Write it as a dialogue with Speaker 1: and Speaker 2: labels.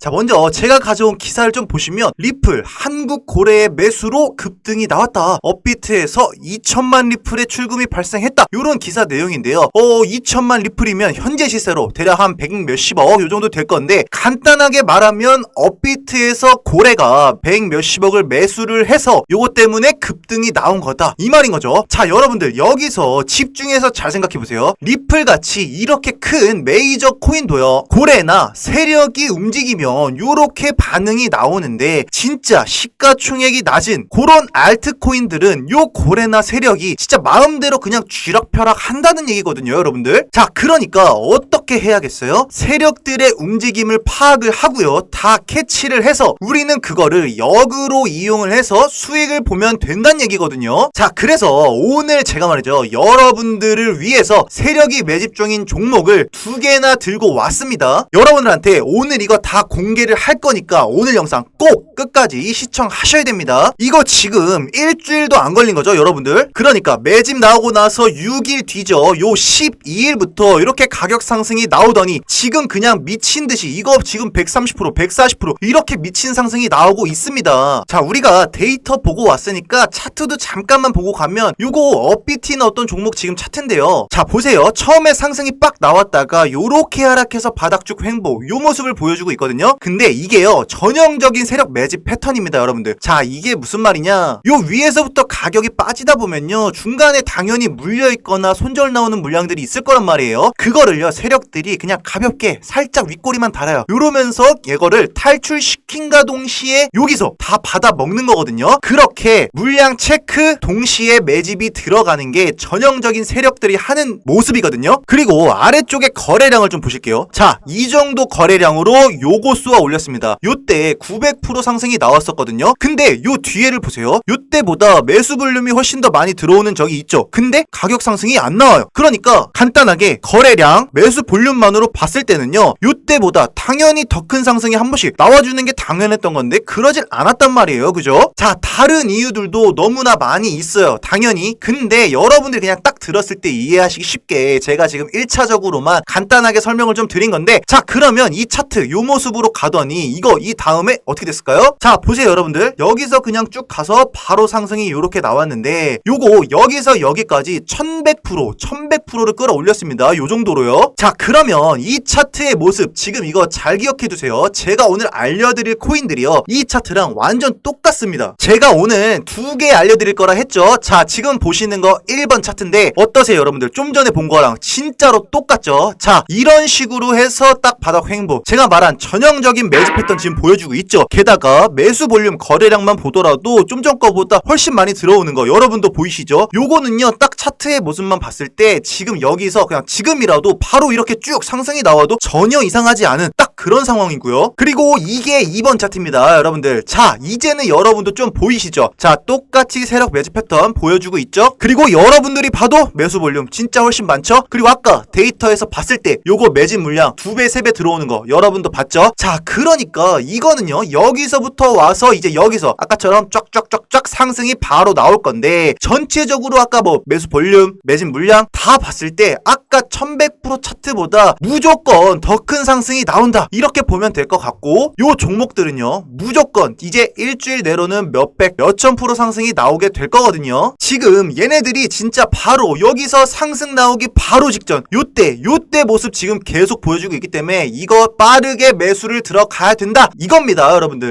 Speaker 1: 자, 먼저 제가 가져온 기사를 좀 보시면 리플 한국 고래의 매수로 급등이 나왔다. 업비트에서 2천만 리플의 출금이 발생했다. 이런 기사 내용인데요. 어, 2천만 리플이면 현재 시세로 대략 한 100 몇십억 요 정도 될 건데 간단하게 말하면 업비트에서 고래가 100 몇십억을 매수를 해서 요거 때문에 급등이 나온 거다. 이 말인 거죠. 자, 여러분들 여기서 집중해서 잘 생각해 보세요. 리플 같이 이렇게 큰 메이저 코인도요. 고래나 세력이 움직이면 요렇게 반응이 나오는데 진짜 시가총액이 낮은 그런 알트코인들은 요 고래나 세력이 진짜 마음대로 그냥 쥐락펴락 한다는 얘기거든요, 여러분들. 자, 그러니까 어떻게 해야겠어요? 세력들의 움직임을 파악을 하고요. 다 캐치를 해서 우리는 그거를 역으로 이용을 해서 수익을 보면 된다는 얘기거든요. 자, 그래서 오늘 제가 말이죠. 여러분들을 위해서 세력이 매집 중인 종목을 두 개나 들고 왔습니다. 여러분들한테 오늘 이거 다 공개를 할 거니까 오늘 영상 꼭 끝까지 시청하셔야 됩니다. 이거 지금 일주일도 안 걸린 거죠, 여러분들? 그러니까 매집 나오고 나서 6일 뒤죠. 요 12일부터 이렇게 가격 상승이 나오더니 지금 그냥 미친 듯이 이거 지금 130%, 140% 이렇게 미친 상승이 나오고 있습니다. 자, 우리가 데이터 보고 왔으니까 차트도 잠깐만 보고 가면 요거 업비티는 어떤 종목 지금 차트인데요. 자, 보세요. 처음에 상승이 빡 나왔다가 요렇게 하락해서 바닥쭉 횡보 요 모습을 보여주고 있거든요. 근데 이게요. 전형적인 세력 매집 패턴입니다, 여러분들. 자, 이게 무슨 말이냐? 요 위에서부터 가격이 빠지다 보면요. 중간에 당연히 물려 있거나 손절 나오는 물량들이 있을 거란 말이에요. 그거를요. 세력 들이 그냥 가볍게 살짝 윗꼬리만 달아요. 요러면서 이거를 탈출시킨가 동시에 여기서 다 받아 먹는 거거든요. 그렇게 물량 체크 동시에 매집이 들어가는 게 전형적인 세력들이 하는 모습이거든요. 그리고 아래쪽에 거래량을 좀 보실게요. 자, 이 정도 거래량으로 요거 쏘아 올렸습니다. 요때 900% 상승이 나왔었거든요. 근데 요 뒤에를 보세요. 요때보다 매수 볼륨이 훨씬 더 많이 들어오는 적이 있죠. 근데 가격 상승이 안 나와요. 그러니까 간단하게 거래량, 매수 볼륨만으로 봤을 때는요. 요때보다 당연히 더 큰 상승이 한 번씩 나와주는 게 당연했던 건데 그러질 않았단 말이에요. 그죠? 자, 다른 이유들도 너무나 많이 있어요. 당연히. 근데 여러분들이 그냥 딱 들었을 때 이해하시기 쉽게 제가 지금 1차적으로만 간단하게 설명을 좀 드린 건데 자, 그러면 이 차트 요 모습으로 가더니 이거 이 다음에 어떻게 됐을까요? 자, 보세요, 여러분들. 여기서 그냥 쭉 가서 바로 상승이 이렇게 나왔는데 요거 여기서 여기까지 1100% 1100%를 끌어올렸습니다. 요 정도로요. 자, 그러면 이 차트의 모습 지금 이거 잘 기억해 두세요. 제가 오늘 알려드릴 코인들이요. 이 차트랑 완전 똑같습니다. 제가 오늘 두 개 알려드릴 거라 했죠. 자, 지금 보시는 거 1번 차트인데 어떠세요, 여러분들? 좀 전에 본 거랑 진짜로 똑같죠? 자, 이런 식으로 해서 딱 바닥 횡보. 제가 말한 전형적인 매집 패턴 지금 보여주고 있죠. 게다가 매수 볼륨 거래량만 보더라도 좀 전 거보다 훨씬 많이 들어오는 거 여러분도 보이시죠? 요거는요, 딱 차트의 모습만 봤을 때 지금 여기서 그냥 지금이라도 바로 이렇게 쭉 상승이 나와도 전혀 이상하지 않은 딱 그런 상황이고요. 그리고 이게 2번 차트입니다, 여러분들. 자, 이제는 여러분도 좀 보이시죠? 자, 똑같이 세력 매집 패턴 보여주고 있죠? 그리고 여러분들이 봐도 매수 볼륨 진짜 훨씬 많죠? 그리고 아까 데이터에서 봤을 때 요거 매집 물량 2배, 3배 들어오는 거 여러분도 봤죠? 자, 그러니까 이거는요, 여기서부터 와서 이제 여기서 아까처럼 쫙쫙쫙쫙 상승이 바로 나올 건데 전체적으로 아까 뭐 매수 볼륨, 매집 물량 다 봤을 때 아까 1100% 차트보다 무조건 더 큰 상승이 나온다. 이렇게 보면 될 것 같고 요 종목들은요. 무조건 이제 일주일 내로는 몇백, 몇천 프로 상승이 나오게 될 거거든요. 지금 얘네들이 진짜 바로 여기서 상승 나오기 바로 직전 요때 요때 모습 지금 계속 보여주고 있기 때문에 이거 빠르게 매수를 들어가야 된다. 이겁니다, 여러분들.